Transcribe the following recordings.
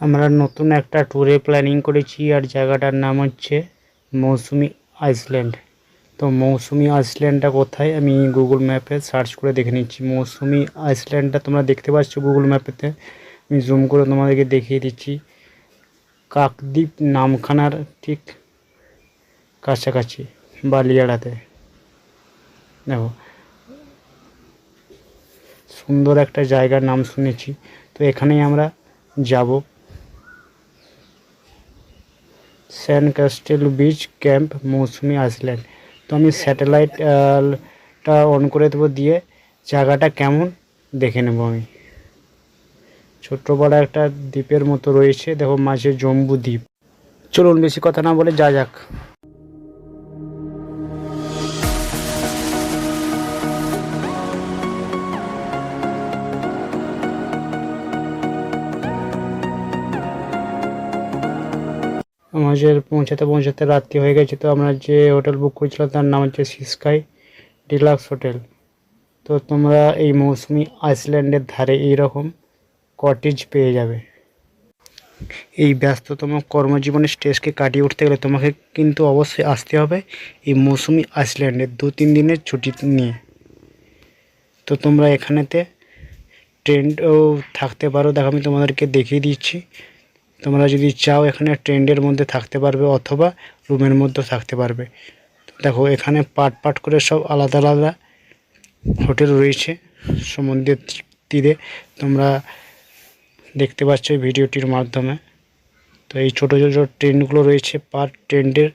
আমরা নতুন একটা ট্যুরে প্ল্যানিং করেছি আর জায়গাটার নাম হচ্ছে মৌসুমি আইসল্যান্ড তো মৌসুমি আইসল্যান্ডটা কোথায় আমি গুগল ম্যাপে সার্চ করে দেখে নিচ্ছি। মৌসুমি আইসল্যান্ডটা তোমরা দেখতে পাচ্ছ গুগল ম্যাপেতে আমি জুম করে তোমাদেরকে দেখিয়ে দিচ্ছি। কাকদ্বীপ নামখানার ঠিক কাছাকাছি, বালিয়াড়াতে। দেখো। সুন্দর একটা জায়গার নাম শুনেছি। তো এখানেই আমরা যাব। Sand castle beach camp Mousumi আসলেন তো আমি স্যাটেলাইটটা অন করে দেবো দিয়ে জায়গাটা কেমন দেখে নেব আমি। ছোট্ট বড় একটা দ্বীপের মতো রয়েছে, দেখো মাঝে জম্বু দ্বীপ। চলুন বেশি কথা না বলে যা যাক। আমাদের পৌঁছাতে পৌঁছাতে রাত্রি হয়ে গেছে, তো আমরা যে হোটেল বুক করেছিলাম তার নাম হচ্ছে সিস্কাই ডিলাক্স হোটেল তো তোমরা এই মৌসুমি আইসল্যান্ডের ধারে এইরকম কটেজ পেয়ে যাবে। এই ব্যস্ততম কর্মজীবনের স্ট্রেসকে কাটিয়ে উঠতে গেলে তোমাকে কিন্তু অবশ্যই আসতে হবে এই মৌসুমি আইসল্যান্ডের দু তিন দিনের ছুটি নিয়ে। তো তোমরা এখানেতে ট্রেন্ডও থাকতে পারো, দেখো আমি তোমাদেরকে দেখিয়ে দিচ্ছি। তোমরা যদি চাও এখানে ট্রেন্ডের মধ্যে থাকতে পারবে অথবা রুমের মধ্যে থাকতে পারবে। দেখো, এখানে পাট পাট করে সব আলাদা আলাদা হোটেল রয়েছে সমুদ্রের তীরে তোমরা দেখতে পাচ্ছ ভিডিওটির মাধ্যমে। তো এই ছোটো ছোটো ট্রেনগুলো রয়েছে। পার ট্রেন্ডের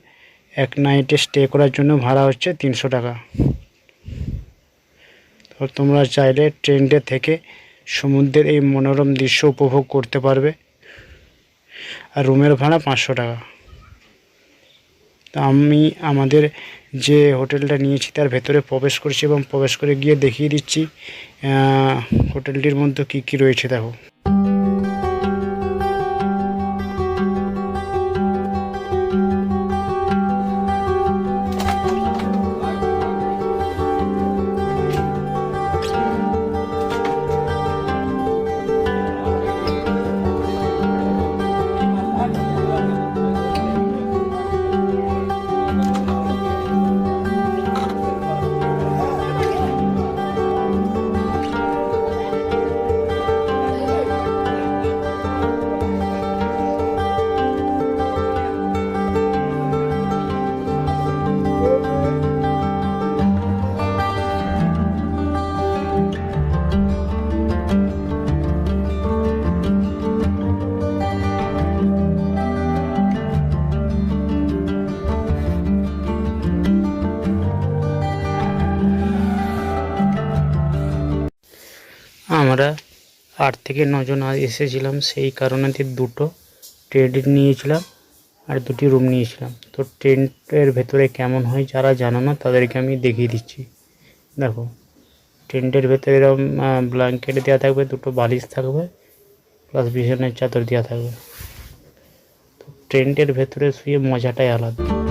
এক নাইটে স্টে করার জন্য ভাড়া হচ্ছে তিনশো টাকা। তো তোমরা চাইলে ট্রেন্ডে থেকে সমুদ্রের এই মনোরম দৃশ্য উপভোগ করতে পারবে। আর রুমের ভাড়া পাঁচশো টাকা। তা আমি আমাদের যে হোটেলটা নিয়েছি তার ভেতরে প্রবেশ করছি এবং প্রবেশ করে গিয়ে দেখিয়ে দিচ্ছি হোটেলটির মধ্যে কি কি রয়েছে দেখো। আট থেকে নজন এসেছিলাম, সেই কারণে দুটো টেন্ট নিয়েছিলাম আর দুটি রুম নিয়েছিলাম। তো টেন্টের ভেতরে কেমন হয় যারা জানো না, তাদেরকে আমি দেখিয়ে দিচ্ছি। দেখো টেন্টের ভেতরে এরকম ব্ল্যাঙ্কেট দেওয়া থাকবে, দুটো বালিশ থাকবে প্লাস বিছানার চাদর দেওয়া থাকবে। তো টেন্টের ভেতরে শুয়ে মজাটাই আলাদা।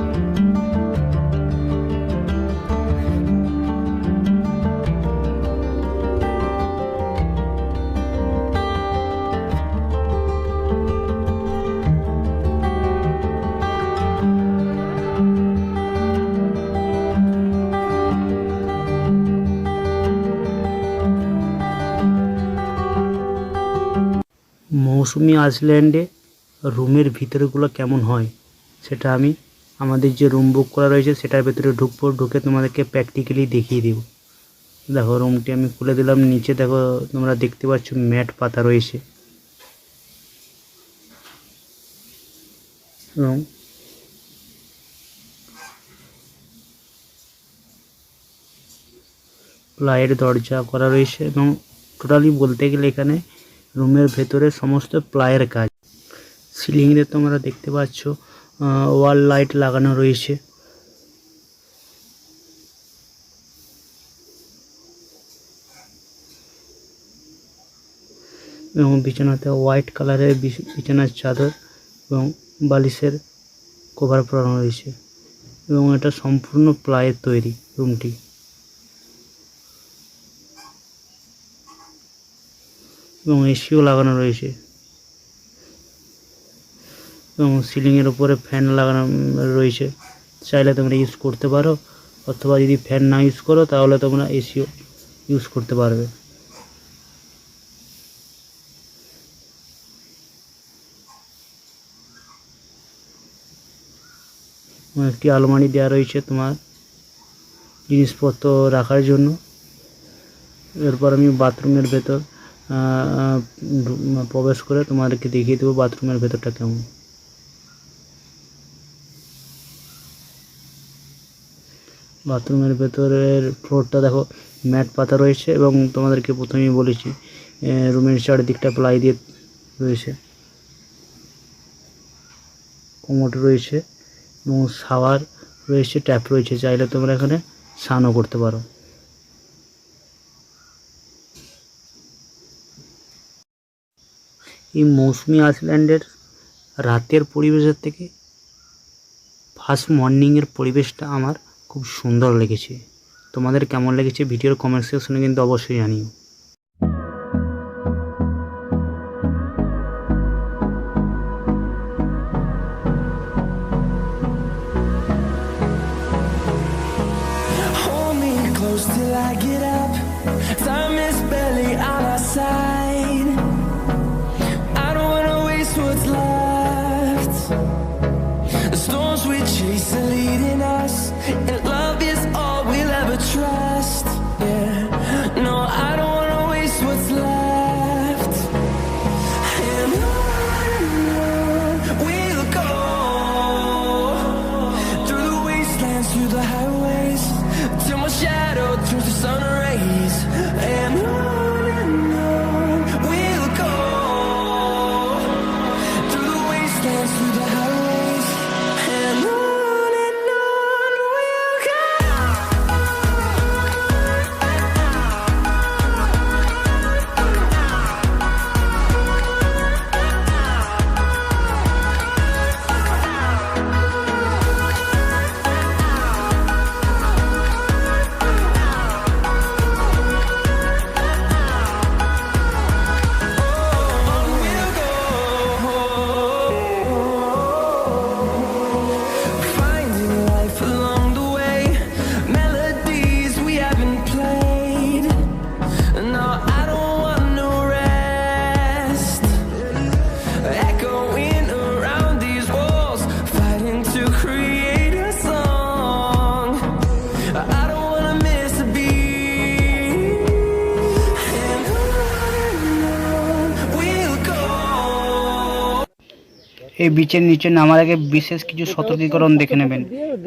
মৌসুমি আইসল্যান্ডে রুমের ভিতরগুলো কেমন হয়, সেটা আমি, আমাদের যে রুম বুক করা রয়েছে সেটার ভেতরে ঢুকবো, ঢুকে তোমাদেরকে প্র্যাকটিক্যালি দেখিয়ে দেবো। দেখো রুমটি আমি খুলে দিলাম, নিচে দেখো তোমরা দেখতে পাচ্ছ ম্যাট পাতা রয়েছে। এবং প্লাইয়ের দরজা করা রয়েছে এবং টোটালি বলতে গেলে এখানে রুমের ভেতরে সমস্ত প্লাইয়ের কাজ। সিলিংয়ে তোমরা দেখতে পাচ্ছ ওয়াল লাইট লাগানো রয়েছে। এবং বিছানাতে হোয়াইট কালারের বিছ- বিছানার চাদর এবং বালিশের কভার পরানো রয়েছে। এবং এটা সম্পূর্ণ প্লাইয়ের তৈরি রুমটি। এবং এসিও লাগানো রয়েছে। এবং সিলিংয়ের উপরে ফ্যান লাগানো রয়েছে। চাইলে তোমরা ইউজ করতে পারো, অথবা যদি ফ্যান না ইউজ করো, তাহলে তোমরা এসিও ইউজ করতে পারবে। একটি আলমারি দেওয়া রয়েছে তোমার জিনিসপত্র রাখার জন্য। এরপর আমি বাথরুমের ভেতর প্রবেশ করে তোমাদেরকে দেখিয়ে দেবো বাথরুমের ভেতরটা কেমন। বাথরুমের ভেতরের ফ্লোরটা দেখো, ম্যাট পাতা রয়েছে এবং তোমাদেরকে প্রথমেই বলেছি রুমের চারিদিকটা প্লাই দিয়ে রয়েছে। কোমোট রয়েছে এবং শাওয়ার রয়েছে, ট্যাপ রয়েছে, চাইলে তোমরা এখানে স্নানও করতে পারো। এই মৌসুমি আইসল্যান্ডের রাতের পরিবেশের থেকে ফার্স্ট মর্নিংয়ের পরিবেশটা আমার খুব সুন্দর লেগেছে তোমাদের কেমন লেগেছে ভিডিওর কমেন্ট সেকশনে কিন্তু অবশ্যই জানিও till I get up. Time is barely on our side. এই বিচের নিচে নামার আগে বিশেষ কিছু সতর্কীকরণ দেখে নেবেন।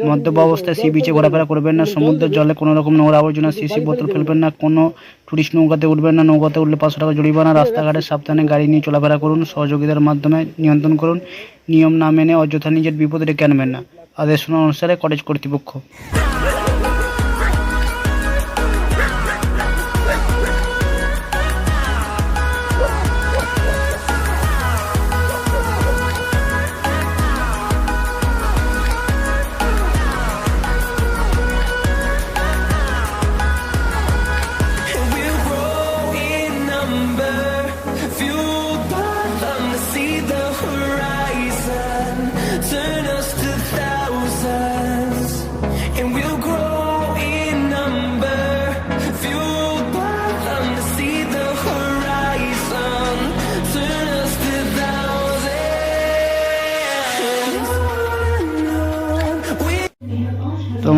মদ্যপ অবস্থায় সি বিচে ঘোরাফেরা করবেন না সমুদ্রের জলে কোনো রকম নোংরা আবর্জনা সিসি বোতল ফেলবেন না কোনো টুরিস্ট নৌকাতে উঠবেন না নৌকাতে উঠলে পাঁচশো টাকা জরিমানা রাস্তাঘাটে সাবধানে গাড়ি নিয়ে চলাফেরা করুন সহযোগিতার মাধ্যমে নিয়ন্ত্রণ করুন নিয়ম না মেনে অযথা নিজের বিপদে ডেকে আনবেন না। আদেশ অনুসারে কলেজ কর্তৃপক্ষ।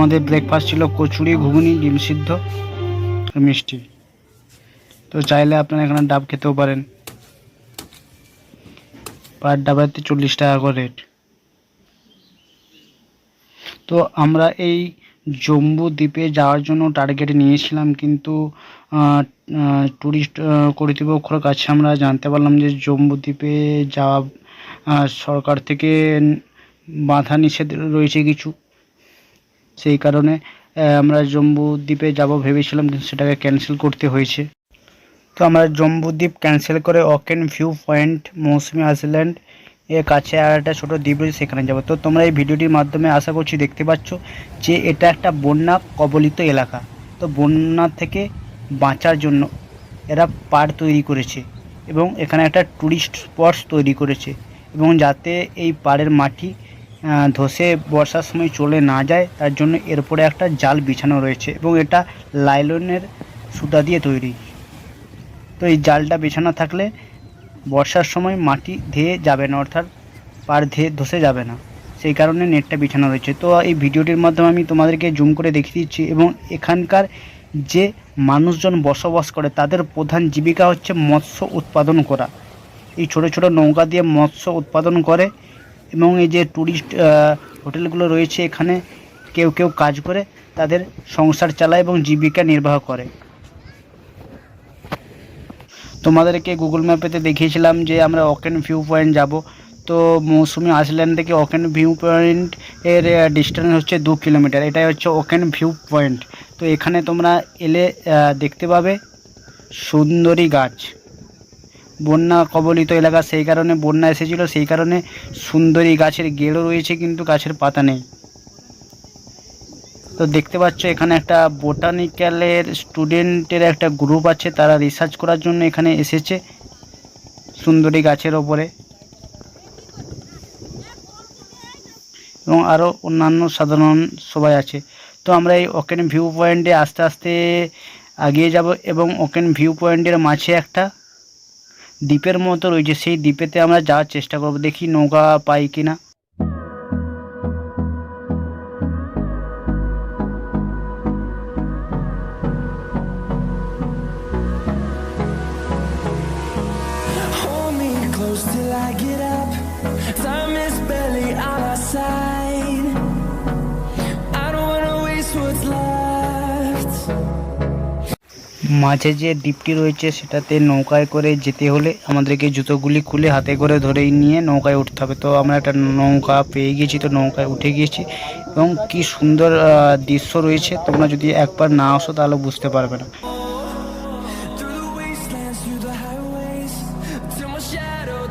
আমাদের ব্রেকফাস্ট ছিল কচুরি, ঘুগনি, ডিম সিদ্ধ মিষ্টি। তো চাইলে আপনারা এখানে ডাব খেতেও পারেন। পার ডাবাতে চল্লিশ টাকা করে রেট তো আমরা এই জম্বু দ্বীপে যাওয়ার জন্য টার্গেট নিয়েছিলাম, কিন্তু ট্যুরিস্ট কর্তৃপক্ষর কাছে আমরা জানতে পারলাম যে জম্বু দ্বীপে যাওয়া সরকার থেকে বাধা নিষেধ রয়েছে কিছু। সেই কারণে আমরা জম্বু দ্বীপে যাব ভেবেছিলাম, কিন্তু সেটাকে ক্যান্সেল করতে হয়েছে। তো আমরা জম্বু দ্বীপ ক্যান্সেল করে অকেন ভিউ পয়েন্ট মৌসুমি আইল্যান্ড এর কাছে আর একটা ছোটো দ্বীপ রয়েছে, সেখানে যাব। তো তোমরা এই ভিডিওটির মাধ্যমে আশা করছি দেখতে পাচ্ছ যে এটা একটা বন্যা কবলিত এলাকা। তো বন্যা থেকে বাঁচার জন্য এরা পাড় তৈরি করেছে এবং এখানে একটা ট্যুরিস্ট স্পটস তৈরি করেছে এবং যাতে এই পাড়ের মাটি ধসে বর্ষার সময় চলে না যায়, তার জন্য এরপরে একটা জাল বিছানো রয়েছে এবং এটা লাইলনের সুতা দিয়ে তৈরি। তো এই জালটা বিছানো থাকলে বর্ষার সময় মাটি ধেয়ে যাবে না, অর্থাৎ পার ধেয়ে ধসে যাবে না। সেই কারণে নেটটা বিছানো রয়েছে। তো এই ভিডিওটির মাধ্যমে আমি তোমাদেরকে জুম করে দেখিয়ে দিচ্ছি এবং এখানকার যে মানুষজন বসবাস করে, তাদের প্রধান জীবিকা হচ্ছে মৎস্য উৎপাদন করা। এই ছোট ছোট নৌকা দিয়ে মৎস্য উৎপাদন করে। এবং এই যে ট্যুরিস্ট হোটেলগুলো রয়েছে এখানে, কেউ কেউ কাজ করে, তাদের সংসার চালায় এবং জীবিকা নির্বাহ করে। তোমাদেরকে গুগল ম্যাপেতে দেখিয়েছিলাম যে আমরা ওকেন ভিউ পয়েন্ট যাব। তো মৌসুমি আইসল্যান্ড থেকে ওকেন ভিউ পয়েন্ট এর ডিস্টেন্স হচ্ছে দু কিলোমিটার। এটাই হচ্ছে ওকেন ভিউ পয়েন্ট তো এখানে তোমরা এলে দেখতে পাবে সুন্দরী গাছ। বন্যা কবলিত এলাকা, সেই কারণে বন্যা এসেছিল, সেই কারণে সুন্দরী গাছের গেড়ও রয়েছে, কিন্তু গাছের পাতা নেই। তো দেখতে পাচ্ছ, এখানে একটা বোটানিক্যালের স্টুডেন্টের একটা গ্রুপ আছে, তারা রিসার্চ করার জন্য এখানে এসেছে, সুন্দরী গাছের ওপরে। এবং আরও অন্যান্য সাধারণ সবাই আছে। তো আমরা এই ওকেন ভিউ পয়েন্টে আস্তে আস্তে এগিয়ে যাব এবং ওকেন ভিউ পয়েন্টের মাঝে একটা দ্বীপের মতো রয়েছে। সেই দ্বীপেতে আমরা যাওয়ার চেষ্টা করব। দেখি নৌকা পাই কিনা। Till I মাঝে যে দ্বীপটি রয়েছে, সেটাতে নৌকায় করে যেতে হলে আমাদেরকে জুতোগুলি খুলে হাতে করে ধরে নিয়ে নৌকায় উঠতে হবে। তো আমরা একটা নৌকা পেয়ে গিয়েছি, তো নৌকায় উঠে গিয়েছি এবং কি সুন্দর দৃশ্য রয়েছে। তোমরা যদি একবার না আসো, তাহলে বুঝতে পারবে না।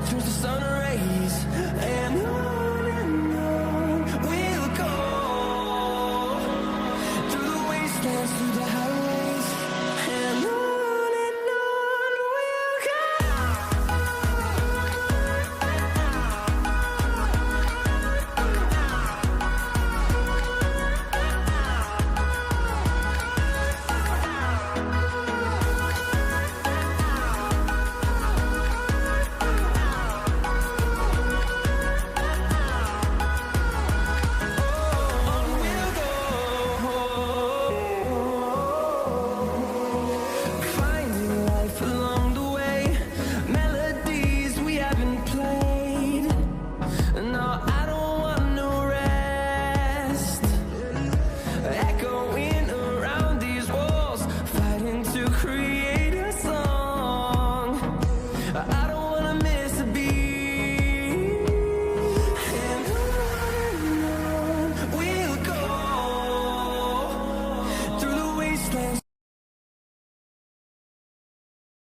Through the sun.